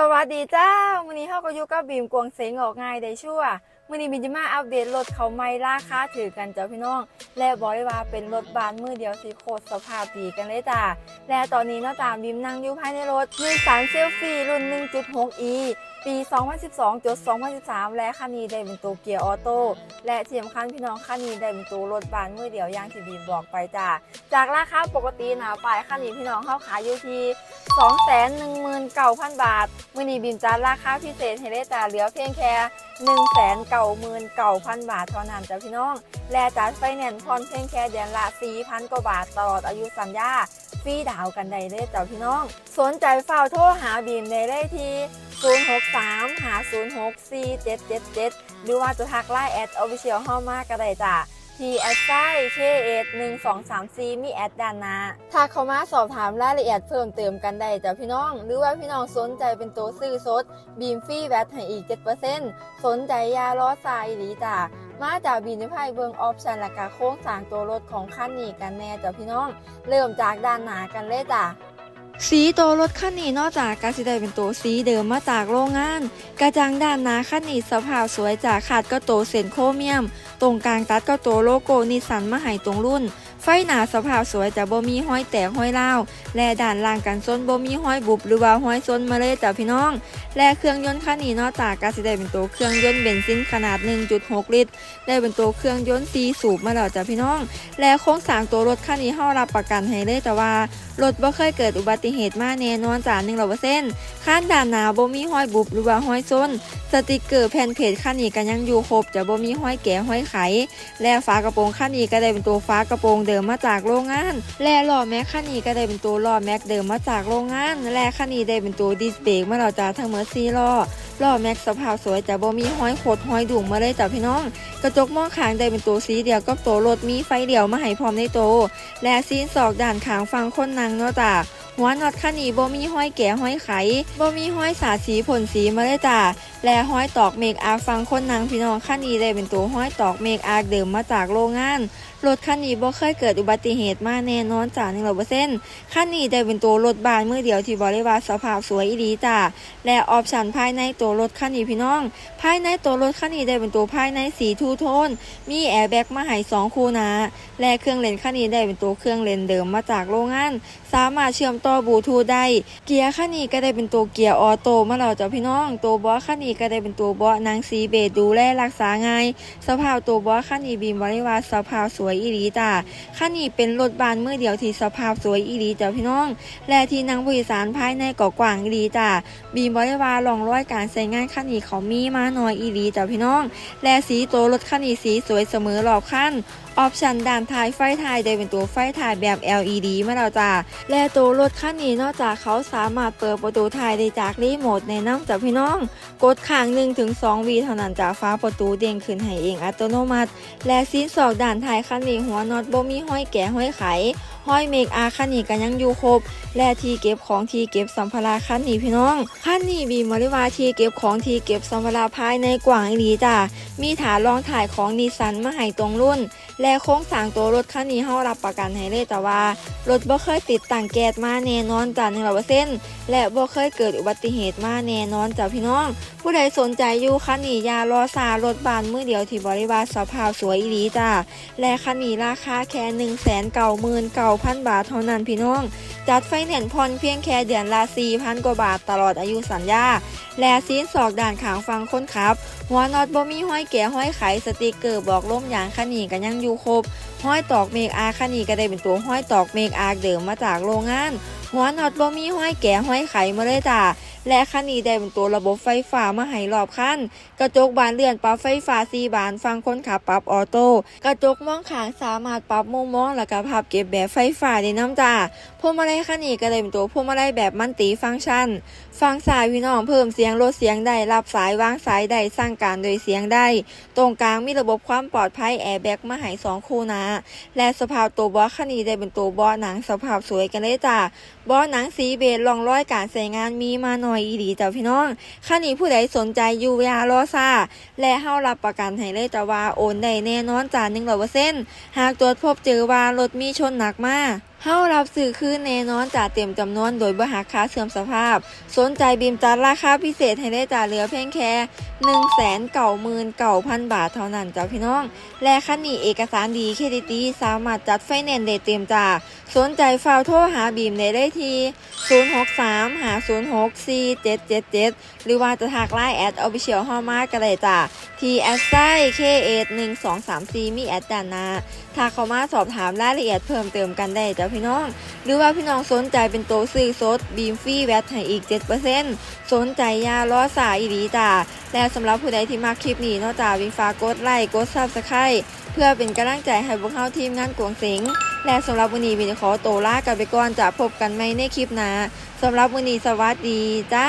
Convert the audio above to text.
สวัสดีเจ้าวันนี้เฮาก็อยู่กับบีมกวงเสงออกง่ายได้ชั่วมื้อนี้บีมจะมาอัปเดตรถเขาใหม่ราคาถือกันจ้าพี่น้อง และบอกได้ว่าเป็นรถบานมือเดียวสิโคตรสภาพดีกันเลยจ้าและตอนนี้เนาะจ้าบีมนั่งอยู่ภายในรถมีสารเซลฟี่รุ่น 1.6e ปี 2012จด2013 และคันนี้ได้เป็นตัวเกียร์ออโต้ และที่สำคัญพี่น้องคันนี้ได้เป็นตัวรถบานมือเดียวอย่างที่บีมบอกไปจ้า จากราคาปกตินะปลายคันนี้พี่น้องเข้าขายอยู่ที่219,000 บาท มื่อนี้บินจัดราคาพิเศษให้ได้แต่เหลือเพียงแค่199,000 บาทเท่านั้นจ้ะพี่น้อง และจัดไฟแนนซ์ผ่อนเพียงแค่เดือนละ4,000 กว่าบาทตลอดอายุสัญญา ฟรีดาวกันได้เลยเจ้ะพี่น้อง สนใจเฝ้าโทรหาบีมได้เลยที่ 063 506 4777 หรือว่าจะทักไลน์แอดออฟฟิเชียลห้อมากก็ได้จ้ะที่แอดไซเคเอหนึ่งสองสามสี่มีแอดดานน้าถ้าเขามาสอบถามรายละเอียดเพิ่มเติมกันได้จ้ะพี่น้อง หรือว่าพี่น้องสนใจเป็นตัวซื้อสดบีมฟรีแวตให้อีก7%สนใจยาล้อทรายหรือจ้ะ มาจากบีนไพ่เบิงออปชันและกาโค้งสางตัวรถของคันนี้กันแน่จ้ะพี่น้อง เริ่มจากด้านหน้ากันเลยจ้ะสีตัวรถคันนี้นอกจากกาสิได้เป็นตัวสีเดิมมาจากโรงงาน กระจังด้านหน้าคันนี้สภาพสวยจากขาดก็โตวเซนโครเมียม ตรงกลางตัดก็ตัวโลโก้นิสสันมาให้ตรงรุ่น ไฟหน้าสภาพสวยจะบ่มีห้อยแตกห้อยเล่าและด้านล่างกันส้นบ่มีห้อยบุบหรือว่าห้อยส้นมาเลยจ้ะพี่น้อง และเครื่องยนต์คันนี้นอกจากกาสิได้เป็นตัวเครื่องยนต์เบนซินขนาด 1.6 ลิตร ได้เป็นตัวเครื่องยนต์ซีสูบมาแล้วจ้ะพี่น้อง และโครงสร้างตัวรถคันนี้เฮารับประกันให้เลยแต่ว่ารถบ่เคยเกิดอุบัติเหตุมาแน่นอนจ้า100%ข้านด้านหน้าบ่มีห้อยบุบหรือว่าห้อยส้นสติกเกอร์แผ่นเพจคันนี้ก็ยังอยู่ครบจะบ่มีห้อยแก่ห้อยไข และฝากระโปรงคันนี้ก็ได้เป็นตัวฝากระโปรงเดิมมาจากโรงงาน และล้อแม็กคันนี้ก็ได้เป็นตัวล้อแม็กเดิมมาจากโรงงาน และคันนี้ได้เป็นตัวดิสเบรกมาแล้วจ้าทั้งหมด4ล้อล้อแม็กสภาพสวยจะบ่มีห้อยโคดห้อยดุ่งมาเลยจ้าพี่น้อง กระจกมองข้างได้เป็นตัวสีเดียวกับตัวรถมีไฟเดียวมาให้พร้อมในโตวและซีนศอกด้านข้างฟังคนนั่งเนาะจ้าหัวน็อตคันนี้บ่มีห้อยแก่ห้อยไขบ่มีห้อยสาสีผลสีมาเลยจ้าและห้อยตอกเมกอาร์ฟังคนนางพี่น้องคันนี้ได้เป็นตัวห้อยตอกเมกอาร์เดิมมาจากโรงงาน รถคันนี้บ่เคยเกิดอุบัติเหตุมาแน่นอนจ้า100%คันนี้ได้เป็นตัวรถบานมือเดียวที่บริวารสภาพสวยอีดีจ้าและออปชั่นภายในตัวรถคันนี้พี่น้อง ภายในตัวรถคันนี้ได้เป็นตัวภายในสีทูโทน มีแอร์แบ็กมาให้สองคู่นาและเครื่องเลนคันนี้ได้เป็นตัวเครื่องเลนเดิมมาจากโรงงาน สามารถเชื่อมต่อบลูทูธได้ เกียร์คันนี้ก็ได้เป็นตัวเกียร์ออโต้มาแล้วจ้ะพี่น้อง ตัวบาะคันนี้ก็ได้เป็นตัวบาะนางสีเบจดูแลรักษาง่าย สภาพตัวบาะคันนี้บีมบริวารสภาพสวยอีหลีจ้าคันนี้เป็นรถบานมือเดียวที่สภาพสวยอีหลีจ้าพี่น้อง และที่นั่งผู้โดยสารภายในก็กว้างอีหลีจ้าบีมบริวารลองร้อยการใช้งานคันนี้เขามีมาหน่อยอีหลีจ้าพี่น้อง และสีตัวรถคันนี้สีสวยเสมอหลอกคัน ออปชันด้านท้ายไฟท้ายได้เป็นตัวไฟท้ายแบบ LED มาแล้วจ้าและตัวรถคันนี้นอกจากเขาสามารถเปิดประตูท้ายได้จากรีโมทในน้ำจากพี่น้อง กดค้าง1ถึง2วีเท่านั้นจากฟ้าประตูเด้งขึ้นให้เองอัตโนมัติ และซีนศอกด้านท้ายคันนี้หัวน็อตบ่มีห้อยแก่ห้อยไขห้อยเมกอาคันนี้ก็ยังอยู่ครบ และที่เก็บของที่เก็บสัมภาระคันนี้พี่น้องคันนี้มีบริวาที่เก็บของที่เก็บสัมภาระภายในกว้างอีหลีจ้ามีฐานรองถ่ายของนิสสันมาให้ตรงรุ่น และโครงสร้างตัวรถคันนี้เฮารับประกันให้เลยแต่ว่ารถบ่เคยติดตั้งแก๊สมาแน่นอนจ้ะ100%และบ่เคยเกิดอุบัติเหตุมาแน่นอนจ้ะพี่น้อง ผู้ใดสนใจอยู่คันนี้ยารอซารถบานมือเดียวที่บริวารสภาพสวยอีหลีจ้าและคันนี้ราคาแค่199,000บาทเท่านั้นพี่น้อง จัดไฟแนนซ์ผ่อนเพียงแค่เดือนละ4,000กว่าบาทตลอดอายุสัญญา และซีนศอกด่านขางฟังคนขับ หัวน็อตบ่มีห้อยแก่ห้อยไขสติกเกอร์บอกล้มยางคันนี้ก็ยังอยู่ครบห้อยตอกเมกอาคันนี้ก็ได้เป็นตัวห้อยตอกเมกอาเดิมมาจากโรงงานหัวน็อตบ่มีห้อยแก่ห้อยไขมาเลยจ้าและคันนี้ได้เป็นตัวระบบไฟฟ้ามาให้รอบคันกระจกบานเลื่อนปรับไฟฟ้าสีบานฟังคนขับปรับออโต้กระจกมองข้างสามารถปรับมุมมองและก็พับเก็บแบบไฟฟ้าได้น้ำจ้าพวงมาลัยคันนี้ก็ได้เป็นตัวพวงมาลัยแบบมันติฟังก์ชัน ฟังสายพี่น้องเพิ่มเสียงลดเสียงได้รับสายวางสายได้สร้างการโดยเสียงได้ ตรงกลางมีระบบความปลอดภัยแอร์แบ็กมาให้สองคู่นะและสภาพตัวบาะคันนี้ได้เป็นตัวบาะหนังสภาพสวยกันเลยจ้าบอหนังสีเบจรองร้อยการใส่งานมีมาหน่อยอีดีจ้าพี่น้องข้านี้ผู้ใดสนใจอยู่ยารอซาและเฮารับประกันให้เลยจ้าว่าโอนได้แน่นอนจ้า100%หากตรวจพบเจอว่ารถมีชนหนักมากเฮารับสื่อคืนแน่นอนจ่าเต็มจำนวนโดยบหักค่าเสื่อมสภาพ สนใจบีมจัดราคาพิเศษให้ได้จ่าเหลือเพียงแค่199,000บาทเท่านั้นจ้าพี่น้อง และคันนี้เอกสารดีเครดิตีสามารถจัดไฟแนนซ์ได้เต็มจ่าสนใจฟาวโทรหาบีมได้ที 063 506 4777 หรือว่าจะทักไลน์แอดออฟฟิเชียลฮอมาก็ได้จ้าที่แอดไซเคเอ1234มีแอดด้านนาถ้าเข้ามาสอบถามรายละเอียดเพิ่มเติมกันได้จ้าพี่น้อง หรือว่าพี่น้องสนใจเป็นโตวซื้อสดบีมฟรีแวตให้อีก 7%สนใจยาล้อสายอีหลีจ้าและสำหรับผู้ใดที่มาคลิปนี้นอกจากวิงฟ้ากกดไลค์กดซับสไครต์เพื่อเป็นกำลังใจให้พวกเขาทีมงานกวงสิง และสำหรับวันนี้วินขอโตวลากันไปก่อนจะพบกันใหม่ในคลิปหน้าสำหรับวันนี้สวัสดีจ้า